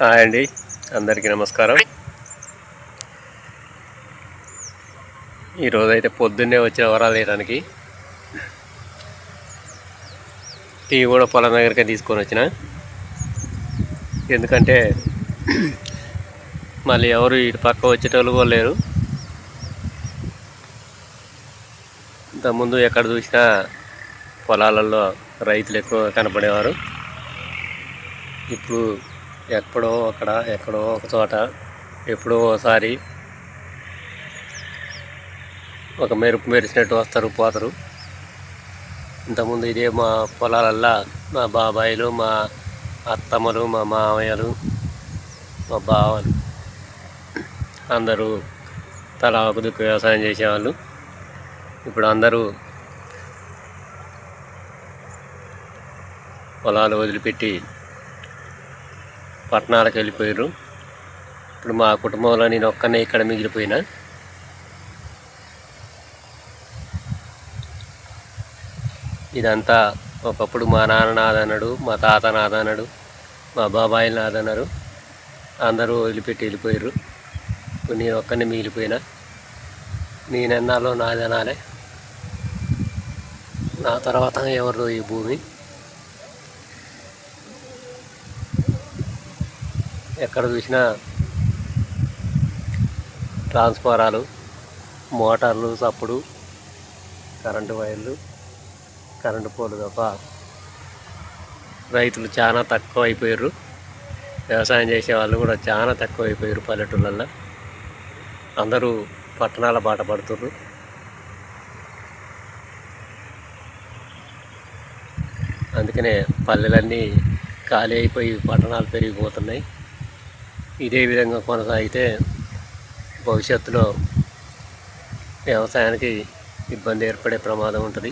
Hi అండి. అందరికీ నమస్కారం. ఈరోజు అయితే పొద్దున్నే వచ్చిన వరాలు వేయడానికి టీ కూడా పొలం దగ్గరికి తీసుకొని వచ్చిన. ఎందుకంటే మళ్ళీ ఎవరు ఇటు పక్క వచ్చేటోళ్ళు కూడా లేరు. ఇంతకుముందు ఎక్కడ చూసినా పొలాలలో రైతులు ఎక్కువ కనపడేవారు. ఇప్పుడు ఎక్కడో అక్కడ ఎక్కడో ఒక చోట ఎప్పుడో ఒకసారి ఒక మెరుపు మెరిసినట్టు వస్తారు పోతారు. ఇంతకుముందు ఇదే మా పొలాలల్లో మా బాబాయిలు మా అత్తమ్మలు మా మామయ్యలు మా బావలు అందరూ తలా ఒక వ్యవసాయం చేసేవాళ్ళు. ఇప్పుడు అందరూ పొలాలు వదిలిపెట్టి పట్టణాలకు వెళ్ళిపోయారు ఇప్పుడు మా కుటుంబంలో నేను ఒక్కనే ఇక్కడ మిగిలిపోయినా. ఇదంతా ఒకప్పుడు మా నాన్న నాదన్నాడు మా తాత నాదన్నాడు మా బాబాయి నాదన్నారు అందరూ వదిలిపెట్టి వెళ్ళిపోయారు ఇప్పుడు నేను ఒక్కనే మిగిలిపోయినా. నేనన్నాలో నాదనాలే నా తర్వాత ఎవరు ఈ భూమి. ఎక్కడ చూసినా ట్రాన్స్ఫారాలు మోటార్లు సప్పుడు కరెంటు వైర్లు కరెంటు పోలు తప్ప రైతులు చాలా తక్కువ అయిపోయారు వ్యవసాయం చేసే వాళ్ళు కూడా చాలా తక్కువ అయిపోయారు పల్లెటూళ్ళల్లో అందరూ పట్టణాల బాట పడుతున్నారు అందుకనే పల్లెలన్నీ ఖాళీ అయిపోయి పట్టణాలు పెరిగిపోతున్నాయి. ఇదే విధంగా కొనసాగితే భవిష్యత్తులో వ్యవసాయానికి ఇబ్బంది ఏర్పడే ప్రమాదం ఉంటుంది.